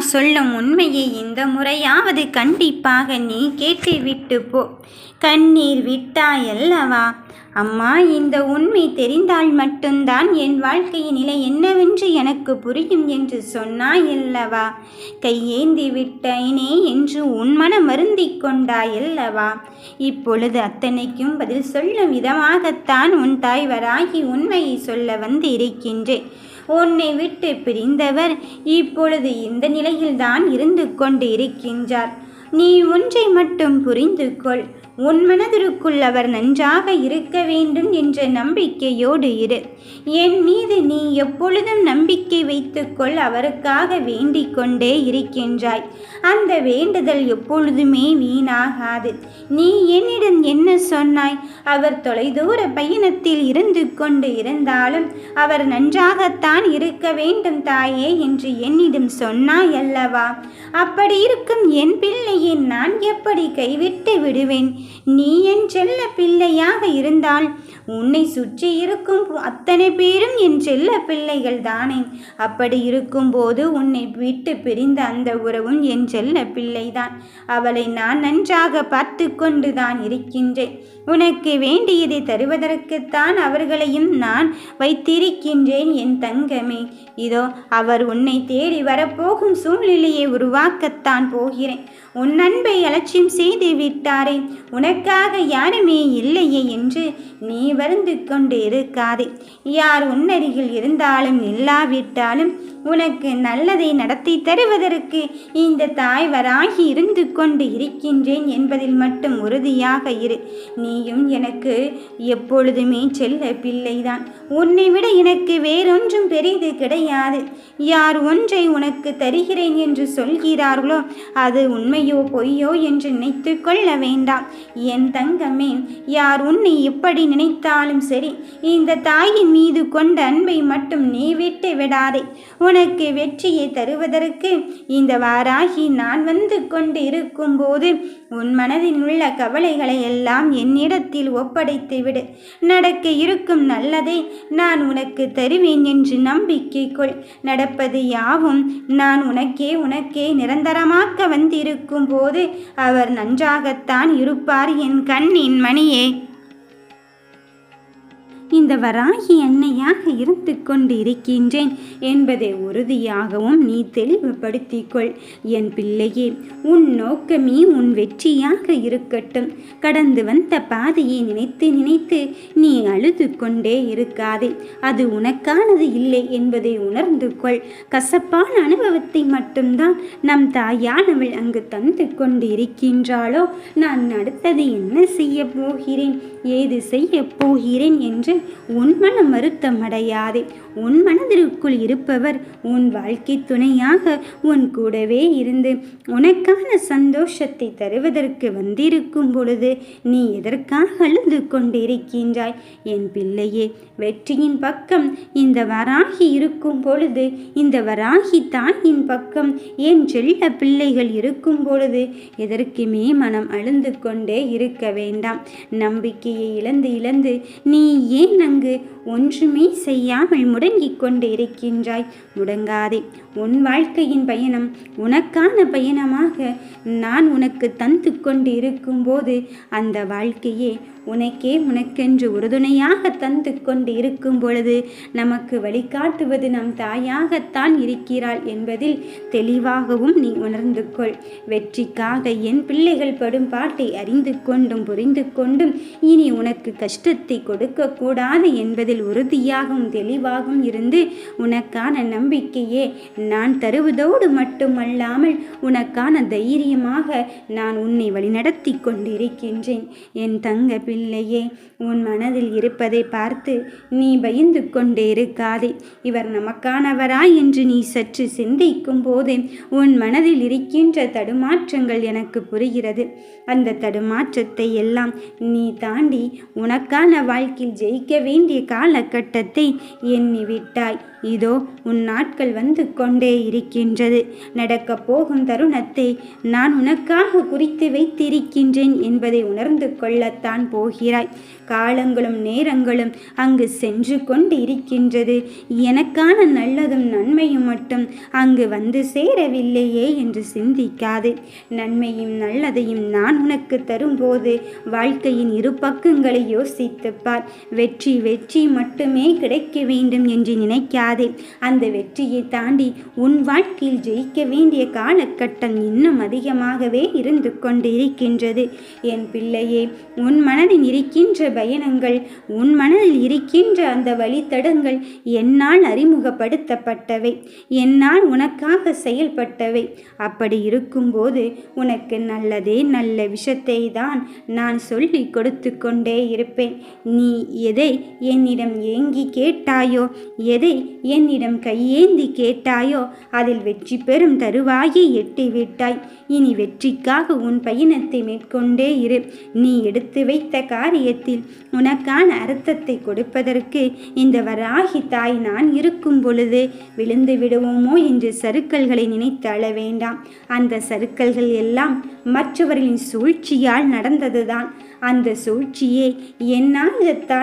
சொல்லும் உண்மையை இந்த முறையாவது கண்டிப்பாக நீ கேட்டுவிட்டு போ. கண்ணீர் விட்டாயல்லவா அம்மா இந்த உண்மை தெரிந்தால் மட்டும்தான் என் வாழ்க்கையின் நிலை என்னவென்று எனக்கு புரியும் என்று சொன்னாயல்லவா கையேந்தி விட்டேனே என்று உன் மனம் வருந்திக் கொண்டாயல்லவா இப்பொழுது அத்தனைக்கும் பதில் சொல்லும் விதமாகத்தான் உன் தாய்வராகி உண்மையை சொல்ல வந்து இருக்கின்றேன் உன்னை விட்டு பிரிந்தவர் இப்பொழுது இந்த நிலையில்தான் இருந்து கொண்டு இருக்கின்றார் நீ ஒன்றை மட்டும் புரிந்து கொள் உன் மனதிற்குள் அவர் நன்றாக இருக்க வேண்டும் என்ற நம்பிக்கையோடு இரு. என் மீது நீ எப்பொழுதும் நம்பிக்கை வைத்துக்கொள் அவருக்காக வேண்டிக் கொண்டே இருக்கின்றாய். அந்த வேண்டுதல் எப்பொழுதுமே வீணாகாது. நீ என்னிடம் என்ன சொன்னாய்? அவர் தொலைதூர பயணத்தில் இருந்து கொண்டு இருந்தாலும் அவர் நன்றாகத்தான் இருக்க வேண்டும் தாயே என்று என்னிடம் சொன்னாய் அல்லவா? அப்படி இருக்கும் என் பிள்ளையை நான் எப்படி கைவிட்டு விடுவேன்? நீ என் செல்ல பிள்ளையாக இருந்தால் உன்னை சுற்றி இருக்கும் அத்தனை பேரும் என் செல்ல பிள்ளைகள் தானே. அப்படி இருக்கும்போது உன்னை விட்டு பிரிந்த அந்த உறவும் என் செல்ல பிள்ளைதான். அவளை நான் நன்றாக பார்த்து கொண்டு தான் இருக்கின்றேன். உனக்கு வேண்டியதை தருவதற்குத்தான் அவர்களையும் நான் வைத்திருக்கின்றேன் என் தங்கமே. இதோ அவர் உன்னை தேடி வரப்போகும் சூழ்நிலையை உருவாக்கத்தான் போகிறேன். உன் அன்பை அலட்சியம் செய்து விட்டாரே. உனக்காக யாருமே இல்லை. இல்லையே என்று நீ வருந்து கொண்டு இருக்காதே யார் உன்னருகில் இருந்தாலும் இல்லாவிட்டாலும் உனக்கு நல்லதை நடத்தி தருவதற்கு இந்த தாய் வராகி இருந்து கொண்டு இருக்கின்றேன் என்பதில் மட்டும் உறுதியாக இரு. நீயும் எனக்கு எப்பொழுதுமே செல்ல பிள்ளைதான். உன்னை விட எனக்கு வேறொன்றும் பெரிது கிடையாது. யார் ஒன்றை உனக்கு தருகிறேன் என்று சொல்கிறார்களோ அது உண்மையோ பொய்யோ என்று நினைத்து கொள்ள வேண்டாம். என் தங்கமே யார் உன்னை எப்படி நினைத்தாலும் சரி இந்த தாயின் மீது கொண்ட அன்பை மட்டும் நீ விட்டு விடாதே. உனக்கு வெற்றியை தருவதற்கு இந்த வாராகி நான் வந்து கொண்டு இருக்கும்போது உன் மனதில் உள்ள கவலைகளை எல்லாம் என்னிடத்தில் ஒப்படைத்து விடு. நடக்க இருக்கும் நல்லதை நான் உனக்கு தருவேன் என்று நம்பிக்கை கொள். நடப்பது யாவும் நான் உனக்கே உனக்கே நிரந்தரமாக்க வந்திருக்கும் போது அவர் நன்றாகத்தான் இருப்பார் என் கண்ணின் மணியே. இந்த வராகி அன்னையாக இருந்து கொண்டு இருக்கின்றேன் என்பதை உறுதியாகவும் நீ தெளிவுபடுத்திக்கொள். என் பிள்ளையே உன் நோக்கமே உன் வெற்றியாக இருக்கட்டும். கடந்து வந்த பாதையை நினைத்து நினைத்து நீ அழுது கொண்டே இருக்காதே. அது உனக்கானது இல்லை என்பதை உணர்ந்து கொள். கசப்பான அனுபவத்தை மட்டும்தான் நம் தாயானவள் அங்கு தந்து கொண்டு இருக்கின்றாளோ நான் அடுத்தது என்ன செய்ய போகிறேன்? ஏது செய்ய போகிறேன் என்று உன் மனம் வருத்தமடையாதே. உன் மனதிற்குள் இருப்பவர் உன் வாழ்க்கை துணையாக உன் கூடவே இருந்து உனக்கான சந்தோஷத்தை தருவதற்கு வந்திருக்கும் பொழுது நீ எதற்காக அழுது கொண்டிருக்கின்றாய்? என் பிள்ளையே வெற்றியின் பக்கம் இந்த வராகி இருக்கும் பொழுது இந்த வராகி தாயின் பக்கம் என் செல்ல பிள்ளைகள் இருக்கும் பொழுது எதற்குமே மனம் அழுந்து கொண்டே இருக்க வேண்டாம். நம்பிக்கையை இழந்து இழந்து நீ ஏன் அங்கு ஒன்றுமே செய்யாமல் முடங்கிக் கொண்டு இருக்கின்றாய். முடங்காதே. உன் வாழ்க்கையின் பயணம் உனக்கான பயணமாக நான் உனக்கு தந்து கொண்டு இருக்கும்போது அந்த வாழ்க்கையே உனக்கே உனக்கென்று உறுதுணையாக தந்து கொண்டு இருக்கும் பொழுது நமக்கு வழிகாட்டுவது நம் தாயாகத்தான் இருக்கிறாள் என்பதில் தெளிவாகவும் நீ உணர்ந்து கொள். வெற்றிக்காக என் பிள்ளைகள் படும் பாட்டை அறிந்து கொண்டும் புரிந்து கொண்டும் இனி உனக்கு கஷ்டத்தை கொடுக்கக்கூடாது என்பதில் உறுதியாகவும் தெளிவாகவும் இருந்து உனக்கான நம்பிக்கையே நான் தருவதோடு மட்டுமல்லாமல் உனக்கான தைரியமாக நான் உன்னை வழிநடத்தி கொண்டிருக்கின்றேன். என் தங்க பிள்ளையே உன் மனதில் இருப்பதை பார்த்து நீ பயந்து கொண்டே இருக்காதே இவர் நமக்கானவரா என்று நீ சற்று சிந்திக்கும் போதே உன் மனதில் இருக்கின்ற தடுமாற்றங்கள் எனக்கு புரிகிறது. அந்த தடுமாற்றத்தை எல்லாம் நீ தாண்டி உனக்கான வாழ்க்கையில் ஜெயிக்க வேண்டிய காலகட்டத்தை எண்ணி விட்டாய். இதோ உன் நாட்கள் வந்து கொண்டு கொண்டே இருக்கின்றது. நடக்கப் போகும் தருணத்தை நான் உனக்காக குறித்து வைத்திருக்கின்றேன் என்பதை உணர்ந்து கொள்ளத்தான் போகிறாய். காலங்களும் நேரங்களும் அங்கு சென்று கொண்டு இருக்கின்றது. எனக்கான நல்லதும் நன்மையும் மட்டும் அங்கு வந்து சேரவில்லையே என்று சிந்திக்காது. நன்மையும் நல்லதையும் நான் உனக்கு தரும்போது வாழ்க்கையின் இரு பக்கங்களை யோசித்துப்பார் வெற்றி வெற்றி மட்டுமே கிடைக்க வேண்டும் என்று நினைக்காதே. அந்த வெற்றியை தாண்டி உன் வாழ்க்கையில் ஜெயிக்க வேண்டிய காலகட்டம் இன்னும் அதிகமாகவே இருந்து கொண்டிருக்கின்றது. என் பிள்ளையே உன் மனதில் இருக்கின்ற பயணங்கள் உன் மனதில் இருக்கின்ற அந்த வழித்தடங்கள் என்னால் அறிமுகப்படுத்தப்பட்டவை. என்னால் உனக்காக செயல்பட்டவை. அப்படி இருக்கும்போது உனக்கு நல்லதே நல்ல விஷயத்தை தான் நான் சொல்லி கொடுத்து கொண்டே இருப்பேன். நீ எதை என்னிடம் ஏங்கி கேட்டாயோ எதை என்னிடம் கையேந்தி கேட்டாயோ அதில் வெற்றி பெறும் தருவாயை எட்டிவிட்டாய். இனி வெற்றிக்காக உன் பயணத்தை மேற்கொண்டே இரு. நீ எடுத்து வைத்த காரியத்தில் உனக்கான அர்த்தத்தை கொடுப்பதற்கு இந்த வராகி தாய் நான் இருக்கும் பொழுது விழுந்து விடுவோமோ என்று சருக்கல்களை நினைத்து அழ வேண்டாம். அந்த சருக்கல்கள் எல்லாம் மற்றவர்களின் சூழ்ச்சியால் நடந்ததுதான். அந்த சூழ்ச்சியை என்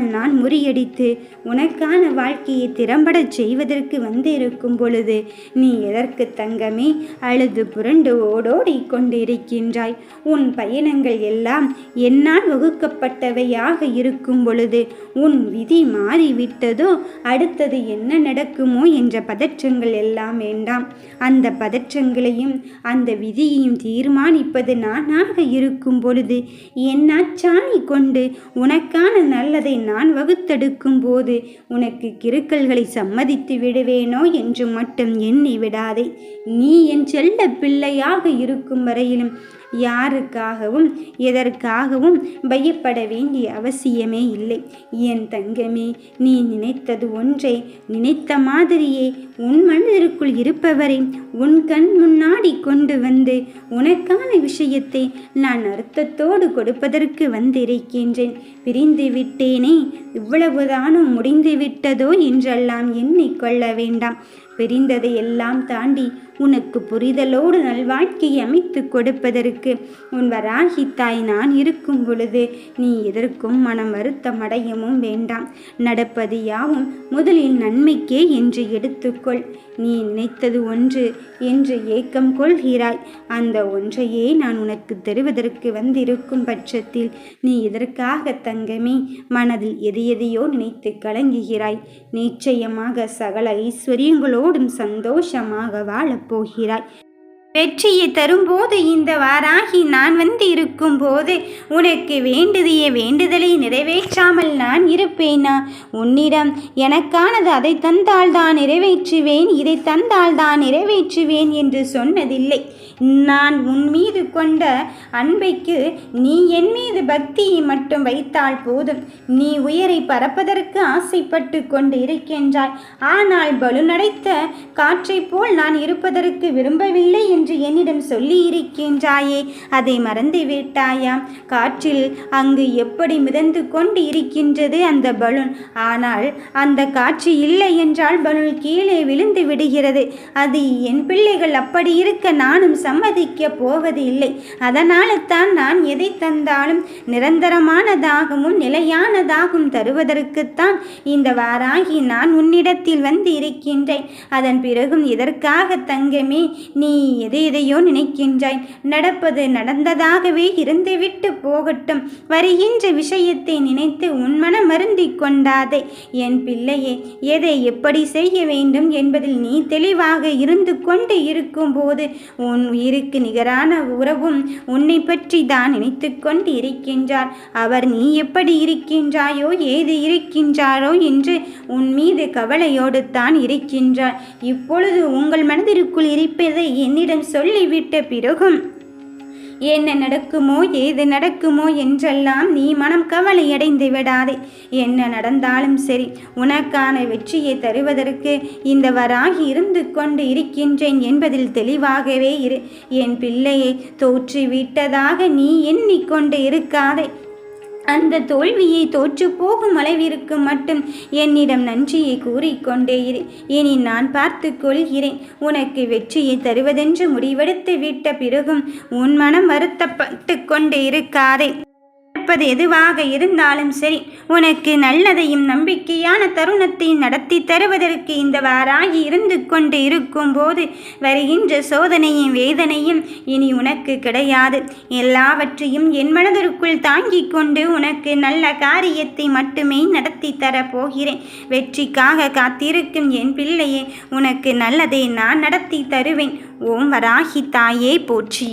நான் முறியடித்து உனக்கான வாழ்க்கையை திறம்படச் செய்வதற்கு வந்திருக்கும் பொழுது நீ எதற்கு தங்கமே அழுது புரண்டு ஓடோடி கொண்டிருக்கின்றாய். உன் பயணங்கள் எல்லாம் என்னால் வகுக்கப்பட்டவையாக இருக்கும் பொழுது உன் விதி மாறிவிட்டதோ? அடுத்தது என்ன நடக்குமோ என்ற பதற்றங்கள் எல்லாம் வேண்டாம். அந்த பதற்றங்களையும் அந்த விதியையும் தீர்மானிப்பது நானாக இருக்கும் பொழுது என்னால் சாணி கொண்டு உனக்கான நல்லதை நான் வகுத்தெடுக்கும் போது உனக்கு கிருக்கல்களை சம்மதித்து விடுவேனோ என்று மட்டும் எண்ணி விடாதே. நீ என் செல்ல பிள்ளையாக இருக்கும் வரையிலும் யாருக்காகவும் எதற்காகவும் பயப்பட வேண்டிய அவசியமே இல்லை. என் தங்கமே நீ நினைத்தது ஒன்றை. நினைத்த மாதிரியே உன் மனதிற்குள் இருப்பவரை உன் கண் முன்னாடி கொண்டு வந்து உனக்கான விஷயத்தை நான் அர்த்தத்தோடு கொடுப்பதற்கு வந்திருக்கின்றேன். பிரிந்து விட்டேனே இவ்வளவுதானும் முடிந்து விட்டதோ என்றெல்லாம் எண்ணிக்கொள்ள வேண்டாம். பிரிந்ததை எல்லாம் தாண்டி உனக்கு புரிதலோடு நல்வாழ்க்கை அமைத்து கொடுப்பதற்கு உன் வராகி தாய் நான் இருக்கும் பொழுது நீ எதற்கும் மனம் வருத்தம் அடையவும் வேண்டாம். நடப்பது யாவும் முதலில் நன்மைக்கே என்று எடுத்துக்கொள். நீ நினைத்தது ஒன்று என்று ஏக்கம் கொள்கிறாய். அந்த ஒன்றையே நான் உனக்கு தருவதற்கு வந்திருக்கும் பட்சத்தில் நீ இதற்காக தங்கமே? மனதில் எது எதையோ நினைத்து கலங்குகிறாய். நிச்சயமாக சகல ஐஸ்வர்யங்களோடும் சந்தோஷமாக வாழ போகிறாய். வெற்றியை தரும்போது இந்த வாராகி நான் வந்து இருக்கும்போது உனக்கு வேண்டுதிய வேண்டுதலை நிறைவேற்றாமல் நான் இருப்பேனா? உன்னிடம் எனக்கானது அதை தந்தால் தான் நிறைவேற்றுவேன் இதை தந்தால் தான் நிறைவேற்றுவேன் என்று சொன்னதில்லை. நான் உன் மீது கொண்ட அன்பைக்கு நீ என் மீது பக்தியை மட்டும் வைத்தால் போதும். நீ உயரை பறப்பதற்கு ஆசைப்பட்டு கொண்டு இருக்கின்றாய். ஆனால் பலுநடைத்த காற்றைப் போல் நான் இருப்பதற்கு விரும்பவில்லை என்று என்னிடம் சொல்லி இருக்கின்றாயே. அதை மறந்து விட்டாயா காற்றில் அங்கு எப்படி மிதந்து கொண்டு இருக்கின்றது அந்த பலூன்? ஆனால் அந்த காற்று இல்லை என்றால் பலூன் கீழே விழுந்து விடுகிறது. அது என் பிள்ளைகள் அப்படி இருக்க நானும் சம்மதிக்க போவது இல்லை அதனால தான் நான் எதை தந்தாலும் நிரந்தரமானதாகவும் நிலையானதாகவும் தருவதற்குத்தான் இந்த வாராகி நான் உன்னிடத்தில் வந்து இருக்கின்றேன். அதன் பிறகும் எதற்காக தங்கமே நீ எதை எதையோ நினைக்கின்றாய். நடப்பது நடந்ததாகவே இருந்துவிட்டு போகட்டும். வருகின்ற விஷயத்தை நினைத்து உன் மனம் வருந்தி கொண்டாதே. என் பிள்ளையே எதை எப்படி செய்ய வேண்டும் என்பதில் நீ தெளிவாக இருந்து கொண்டு இருக்கும்போது உன் உயிருக்கு நிகரான உறவும் உன்னை பற்றி தான் நினைத்து கொண்டு இருக்கின்றார் அவர் நீ எப்படி இருக்கின்றாயோ ஏது இருக்கின்றாரோ என்று உன் மீது கவலையோடு தான் இருக்கின்றார். இப்பொழுது உங்கள் மனதிற்குள் இருப்பதை என்னிடம் சொல்லிவிட்ட பிறகும் என்ன நடக்குமோ ஏது நடக்குமோ என்றெல்லாம் நீ மனம் கவலையடைந்து விடாதே. என்ன நடந்தாலும் சரி உனக்கான வெற்றியை தருவதற்கு இந்த வராகி இருந்து கொண்டு இருக்கின்றேன் என்பதில் தெளிவாகவே இரு. என் பிள்ளையை தோற்றிவிட்டதாக நீ எண்ணிக்கொண்டு இருக்காதே. அந்த தோல்வியை தோற்று போகும் அளவிற்கு மட்டும் என்னிடம் நன்றியை கூறிக்கொண்டே இரு. இனி நான் பார்த்து கொள்கிறேன். உனக்கு வெற்றியை தருவதென்று முடிவெடுத்து விட்ட பிறகும் உன் மனம் வருத்தப்பட்டு கொண்டே இருக்காதே. நடப்பது எதுவாக இருந்தாலும் சரி உனக்கு நல்லதையும் நம்பிக்கையான தருணத்தை நடத்தி தருவதற்கு இந்த வாராகி இருந்து கொண்டு இருக்கும் போது வருகின்ற சோதனையும் வேதனையும் இனி உனக்கு கிடையாது. எல்லாவற்றையும் என் மனதிற்குள் தாங்கிக் கொண்டு உனக்கு நல்ல காரியத்தை மட்டுமே நடத்தி தரப்போகிறேன் வெற்றிக்காக காத்திருக்கும் என் பிள்ளையே உனக்கு நல்லதை நான் நடத்தி தருவேன். ஓம் வராகி தாயே போற்றி.